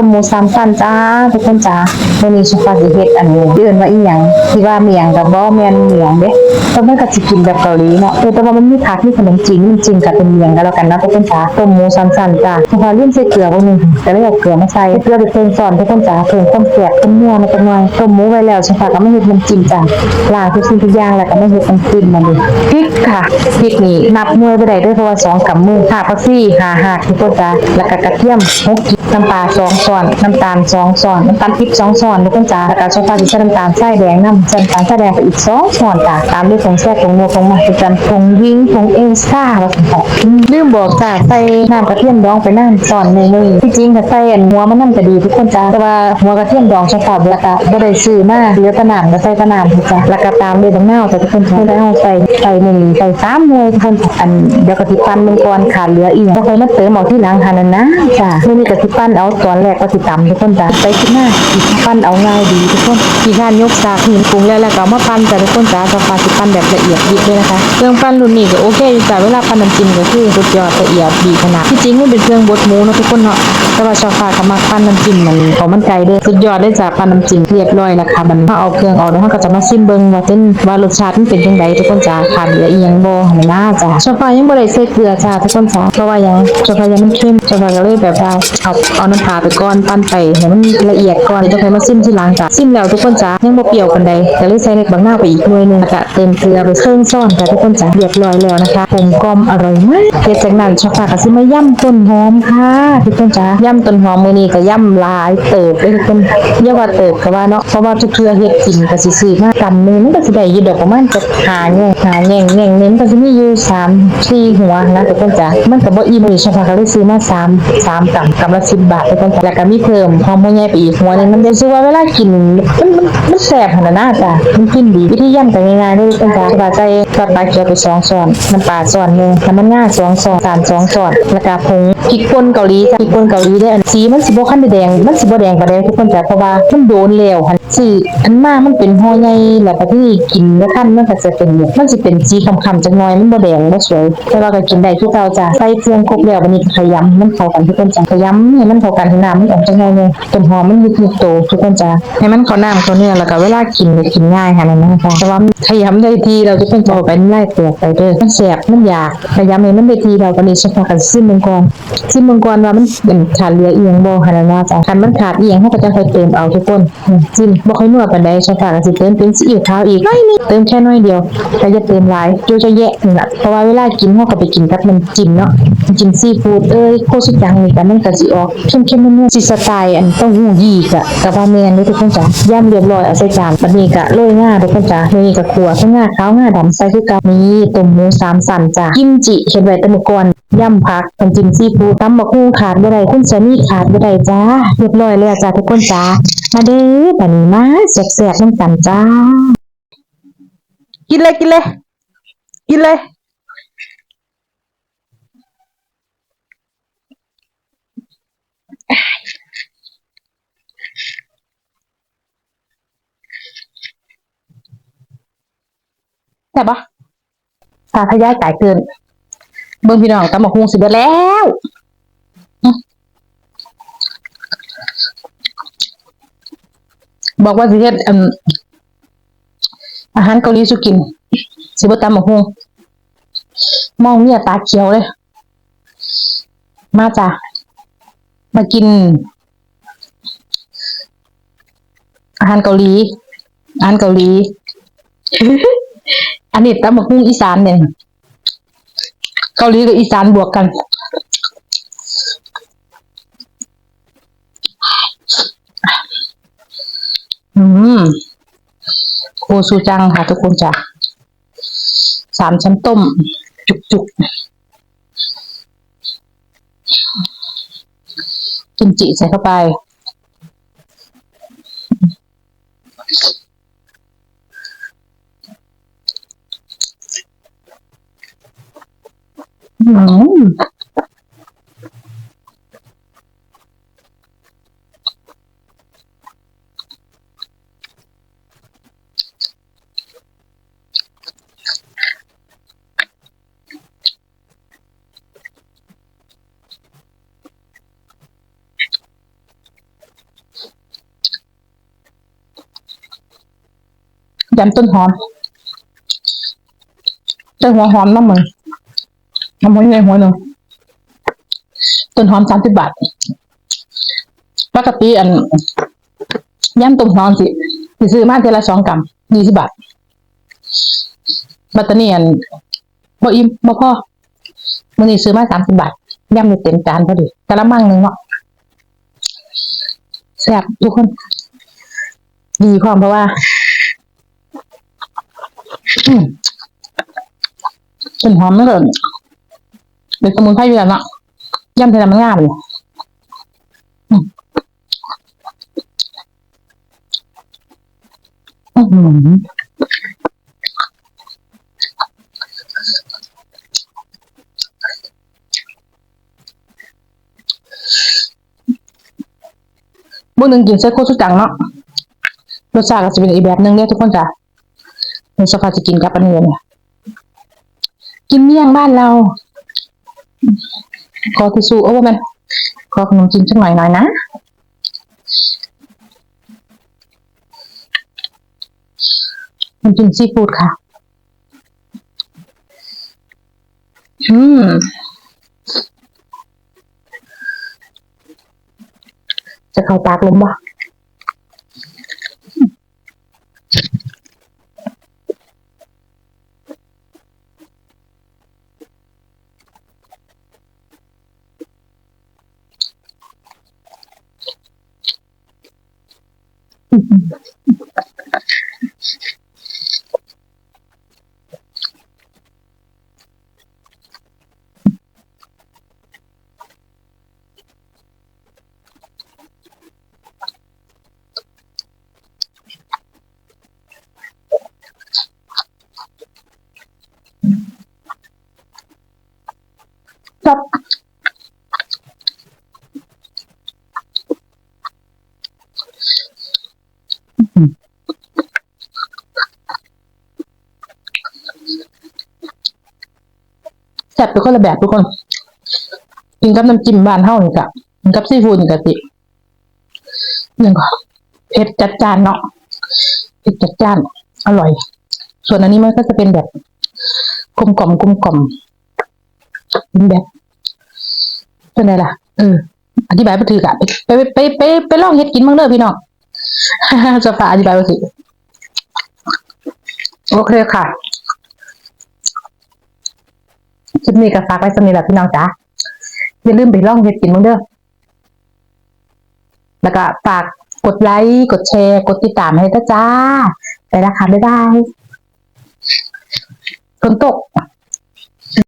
ต้มหมูสามสั้นจ้าทุกคนจ้ามื้อนี้ฉันก็สิเฮ็ดอันนี้เอื่นว่าอีหยังที่ว่าเมียงกับบ่แม่นเมียงเด้แต่มันก็สิกินแบบเกาหลีเนาะเออแต่ว่ามันมีผักมีขนมจีนมีจีนกับเป็นเมียงก็แล้วกันนะทุกคนจ้าต้มหมูสามสั้นจ้าพอลืมใส่เกลือบ่นึงก็เลยเอาเกลือมาใส่เกลือไปเพิ่มซอนทุกคนจ้าเพิ่มความแซ่บความนัวมาจักหน่อยต้มหมูไว้แล้วฉันก็ไมาเฮ็ดน้ำจิ้มจ้าล้างทุกสิ่งทุกอย่างแล้วก็ไมาเฮ็ดน้ำจิ้มมันดิพริกค่ะพริกนี่นับหน่วยบ่ได้ด้อเพราะว่าสองกำมือค่ะผักชีห้าหักทุกคนจ้าแล้วก็กระเทียมหกกิน้ำปลาสองช้อนน้ำตาลสองช้อนน้ำตาลพริกสองช้อนทุกคนจ้าแล้วก็ชอบฟ้าที่ใส่น้ำตาลทรายแดงน้ำใส่น้ำตาลทรายแดงไปอีกสองช้อนจ้าตามด้วยผงแซ่บผงนัวผงมาคือกันผงยิงผงเอซ่าว่าสันบอกลืมบอกจ้าใส่น้ำกระเทียมดองไปน้ำช้อนหนึงเลยที่จริงถ้าใส่หัวมันน้ำจะดีทุกคนจ้าแต่ว่าหัวกระเทียมดองชอบฟ้าแล้วก็บ่ได้ซื้อมาเหลือตะน้ำก็ใส่ตะน้ำทุกจ้าแล้วก็ตามด้วยบางนาวจ้าทุกคนจ้าแล้วเอาใส่ใส่หนึ่งใส่สามหน่วยทุกคนอันเดี๋ยวกะทิปั้นมันก่อนขาดเหลืออีกแล้วค่อยมาเติมเอาที่หลังหันนั่นนะจ้าไม่มีกะทิปั้นเอาตอนแรกก็สิตำทุกคนจ้าไปขึ้นหน้าปั้นเอาง่ายดีทุกคนที่งานยกสากหินปรุงแล้วแล้วก็เอามาปั้นจ้าทุกคนจ้าจะฟาสิปั้นแบบละเอียดยิบเลยนะคะเครื่องปั้นรุ่นนี้ก็โอเคอยู่จ้าเวลาปั้นน้ำจิ้มก็คือสุดยอดละเอียดดีขนาดที่จริงมันเป็นเครื่องบดหมูเนาะทุกคนเนาะแต่ว่าชาวฟ้าก็มาปั้นน้ำจิ้มมันเขามันไก่เด้อสุดยอดได้จ้าปั้นน้ำจิ้มเรียบร้อยแล้วค่ะมันเอาเครื่องออกแล้วเราก็จะมาชิมเบิ่งว่าเป็นว่ารสชาติมันเป็นจังไดทุกคนจ้าขาดเหลืออีหยังบ่ให้น่าจ้าชาวฟ้ายังบ่ได้ใส่เกลือจ้าทุกคนจ้าเพราะว่ายังชาวฟ้ายังมันเค็มชาวฟ้าก็เลยแบบว่าเอาเอาน้ำปลาไปก่อนปั้นไปให้มันละเอียดก่อนจะค่อยมาชิมทีหลังจ้าชิมแล้วทุกคนจ้ายังบ่เปรี้ยวปานใดก็เลยใส่เล็กบางหน้าไปอีกหน่วยนึงแล้วก็เติมเกลือไปเครึ่องช้อนค่ะทุกคนจ้าเรียบร้อยแล้วนะคะกลมกล่อมอร่อยมากเฮ็ดจากนั้นชาวฟ้าก็สิมาย่ำต้นหอมค่ะทุกคนจ้าย่ำต้นหอมมื้อนี้ก็ย่ำหลายเติบเลยทุกคนอย่าว่าเติบก็ว่าเนาะเพราะว่าทุกเทื่อเฮ็ดกินก็สิซื้อมากำนึงมันก็สิได้อยู่ดอกประมาณจะหาแง่หาแง่งแง่งเน้นก็สิมีอยู่3 4หัวนะทุกคนจ้ามันก็บ่อิ่มเลยชาวฟ้าก็เลยซื้อมา3 3กำกำละ10บาททุกคนจ้าแล้วก็มีเพิ่มหอมหัวใหญ่ไปอีกหัวหนึงมันจะรู้สึกว่าเวลากินมันมันมันแซ่บขนาดนั้นจ้ะมันกินดีวิธีย่ำก็ง่ายๆเลยกคนจ้าสบายใจซอสปลาเขียวไปสองช้อนน้ำปลาช้อนหนึ่งน้ำมันง่าสองช้อนสามสองช้อนแล้วก็ผงพริกป่นเกาหลีจ้ะพริกป่นเกาหลีได้อันสีมันสิบ่คันได้แดงมันสิบ่แดงปานใดทุกคนจ้ะเพราะว่ามันโดนแล้วหั่นสิอันมามันเป็นห่อใหญ่แล้วก็ที่กินแล้วคั่นมันก็จะเป็นมันสิเป็นสีคำๆจักหน่อยมันบ่แดงบ่สวยแต่ว่าก็กินได้คือเก่าจ้ะใส่เครื่องครบแล้วบัดนี้ขยำมันเข้ากันทุกคนจ้ะขยำให้มันเข้ากันให้น้ำมันออกจักหน่อยหนึงต้นหอมมันยุบๆโตทุกคนจ้ะให้มันเขาน้ำเขาเนื้อแล้วก็เวลากินก็กินง่ายค่ะนั่นนะคะแต่ว่าขยำได้ทีเราทุกคนจะเอาไปไล่เปลือกไปเด้อมันแสบมันอยากขยำให้มันได้ทีเราก็นี่เฉพาะกันซิมมังกรซิมมังกรว่ามันเป็นขาดเหลือเอียงบ่ค่ะนั่นว่าจ้ะคันมันขาดเอียงเฮาก็จะค่อยเติมเอาทุกคนจิ้มบ่ค่อยนัวปานใดเฉพาะก็สิเติมเป็นซีอิ๊วขาวอีกน้อยนึงเติมแค่น้อยเดียวแต่อย่าเติมหลายโยจะแยะนี่ละเพราะว่าเวลากินเฮาก็ไปกินกับน้ำจิ้มเนาะจิ้มซีฟู้ดเอ้ยโคสุจังนี่ก็มันก็สิออกเข้มๆนัวๆสิสไตล์อันเต้าหู้ยีกะกับว่าแม่นเด้อทุกคนจ้ะย่ำเรียบร้อยเอาใส่จานบัดนี้ก็โรยง่าทุกคนจ้ะนี่ก็ขัวทั้งงาขาวง่าดำใส่คือกันนี่ต้มหมูสามสันจ้ะกิมจิเฮ็ดไว้แต่มื้อก่อนย่ำผักน้ำจิ้มซีฟู้ดตำบักหุ่งขาดบ่ได้คุณสามีขาดบ่ได้จ้าเรียบร้อยแล้วจ้ะทุกคนจ้ามาเด้อบัดนี้มาแซ่บๆนำกันจ้ากินเลยกินเลยกินเลย แต่ปะสาธยายจ่ายเกิน เบิ่งพี่น้องตำบักฮุงสิเบิดแล้วบอกว่าสิเฮ็ดอาหารเกาหลีสุกิน สิบ่ตำบักฮุงมองเนี่ยตาเขียวเลย มาจ้ะมากิน อาหารเกาหลีอาหารเกาหลี อันนี้ตำบักหุ่งอีสานเนี่ยเกาหลีกับอีสานบวกกัน อืมโคซูจังค่ะทุกคนจ้ะสามชั้นต้ม จุกจุกกิมจิใส่เข้าไป ngủ chạm tinh hòm cái hoa hòm nó mình ทำหัวใหญ่หัวหนึ่งต้นหอมสามสิบบาทปกติอันย่ำต้นหอมสิสิซื้อมาเทละสองกรัมยี่สิบบาทบัตเตอร์เนียนบ่อิ่มบ่พอมื้อนี้ซื้อมาสามสิบบาทย่ำในเต็มจานพอดีกะละมังหนึ่งเนาะแซ่บทุกคน ดีพร้อมเพราะว่าต้นหอมไม่เกิน เป็นสมุนไพรอยู่แล้วเนาะย่ำเทน้ำมันงามเลยอืมบุหนึ่งกินเส้นโคตรจังเนาะรสชาติก็จะเป็นอีกแบบหนึ่งเนี่ยทุกคนจ้ะในสภาจะกินกับอันนี้เนี่ยกินเมี่ยงบ้านเรา ขอทิชชู่โอ้ว่ามันขอขนมจีนสักหน่อยหน่อยนะขนมจีนซีฟู้ดค่ะ อืมจะเข้าปากลมบ่จั Mm-hmm. ซ่บเป็นคนละแบบทุกคน กินกับน้ำจิ้มบ้านเฮานี่กะกินกับซีฟู้ดนี่กะติหนึ่งก็เผ็ดจัดจานเนาะเผ็ดจัดจาน อร่อย ส่วนอันนี้มันก็จะเป็นแบบกลมกล่อมกลมกล่อมเป็นแบบเป็นไงล่ะเอออธิบายไปถือกะไปไปไปไปไปลองเฮ็ดกินบ้างเด้อพี่น้องจะฝากอธิบายไปถือโอเคค่ะ คลิปนี้ก็ฝากไว้สำหรับพี่น้องจ้าอย่าลืมไปลองเฮ็ดกินมั้งเด้อแล้วก็ฝากกดไลค์กดแชร์ กดติดตามให้ด้วยจ้า ไปแล้วค่ะบ๊ายบายฝนตก